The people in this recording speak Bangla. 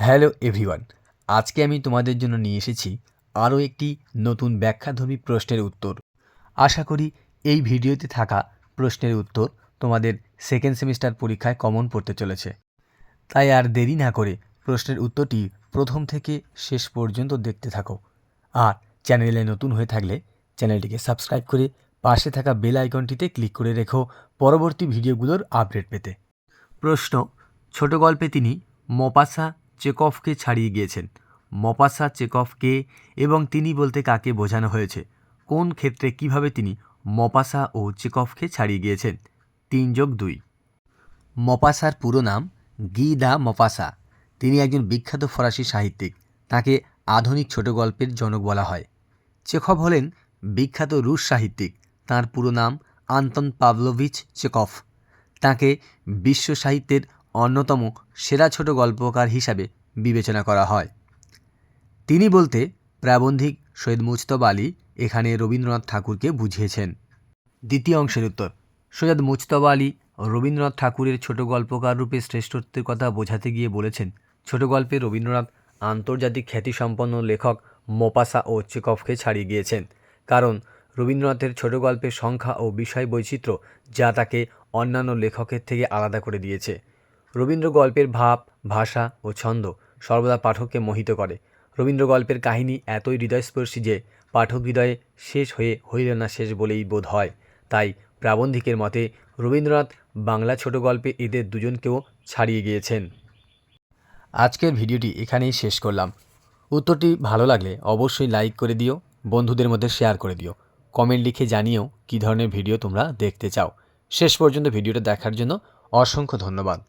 হ্যালো এভরিওয়ান, আজকে আমি তোমাদের জন্য নিয়ে এসেছি আরও একটি নতুন ব্যাখ্যাধর্মী প্রশ্নের উত্তর। আশা করি এই ভিডিওতে থাকা প্রশ্নের উত্তর তোমাদের সেকেন্ড সেমিস্টার পরীক্ষায় কমন পড়তে চলেছে। তাই আর দেরি না করে প্রশ্নের উত্তরটি প্রথম থেকে শেষ পর্যন্ত দেখতে থাকো। আর চ্যানেলে নতুন হয়ে থাকলে চ্যানেলটিকে সাবস্ক্রাইব করে পাশে থাকা বেল আইকনটিতে ক্লিক করে রেখো পরবর্তী ভিডিওগুলোর আপডেট পেতে। প্রশ্ন, ছোট গল্পে তিনি মপাসা চেকফকে ছাড়িয়ে গিয়েছেন। মপাসা, চেকফকে এবং তিনি বলতে কাকে বোঝানো হয়েছে? কোন ক্ষেত্রে কীভাবে তিনি মপাসা ও চেকফকে ছাড়িয়ে গিয়েছেন? তিন যোগ দুই। মপাসার পুরো নাম গি দা মপাসা। তিনি একজন বিখ্যাত ফরাসি সাহিত্যিক। তাকে আধুনিক ছোট গল্পের জনক বলা হয়। চেখভ হলেন বিখ্যাত রুশ সাহিত্যিক। তার পুরো নাম আন্তন পাভলোভিচ চেকফ। তাকে বিশ্ব সাহিত্যের অন্যতম সেরা ছোট গল্পকার হিসাবে বিবেচনা করা হয়। তিনি বলতে প্রাবন্ধিক সৈয়দ মুজতবা আলী এখানে রবীন্দ্রনাথ ঠাকুরকে বুঝিয়েছেন। দ্বিতীয় অংশের উত্তর, সৈয়দ মুজতবা আলী রবীন্দ্রনাথ ঠাকুরের ছোট গল্পকার রূপে শ্রেষ্ঠত্বের কথা বোঝাতে গিয়ে বলেছেন, ছোট গল্পে রবীন্দ্রনাথ আন্তর্জাতিক খ্যাতিসম্পন্ন লেখক মোপাসা ও চেকফকে ছাড়িয়ে গিয়েছেন। কারণ রবীন্দ্রনাথের ছোট গল্পের সংখ্যা ও বিষয় বৈচিত্র্য যা তাকে অন্যান্য লেখকের থেকে আলাদা করে দিয়েছে। রবীন্দ্র গল্পের ভাব, ভাষা ও ছন্দ সর্বদা পাঠককে মোহিত করে। রবীন্দ্র গল্পের কাহিনী এতই হৃদয়স্পর্শী যে পাঠক হৃদয়ে শেষ হয়ে হইল না শেষ বলেই বোধ হয়। তাই প্রাবন্ধিকের মতে রবীন্দ্রনাথ বাংলা ছোট গল্পে এদের দুজনকেও ছাড়িয়ে গিয়েছেন। আজকের ভিডিওটি এখানেই শেষ করলাম। উত্তরটি ভালো লাগলে অবশ্যই লাইক করে দিও, বন্ধুদের মধ্যে শেয়ার করে দিও, কমেন্ট লিখে জানিও কী ধরনের ভিডিও তোমরা দেখতে চাও। শেষ পর্যন্ত ভিডিওটা দেখার জন্য অসংখ্য ধন্যবাদ।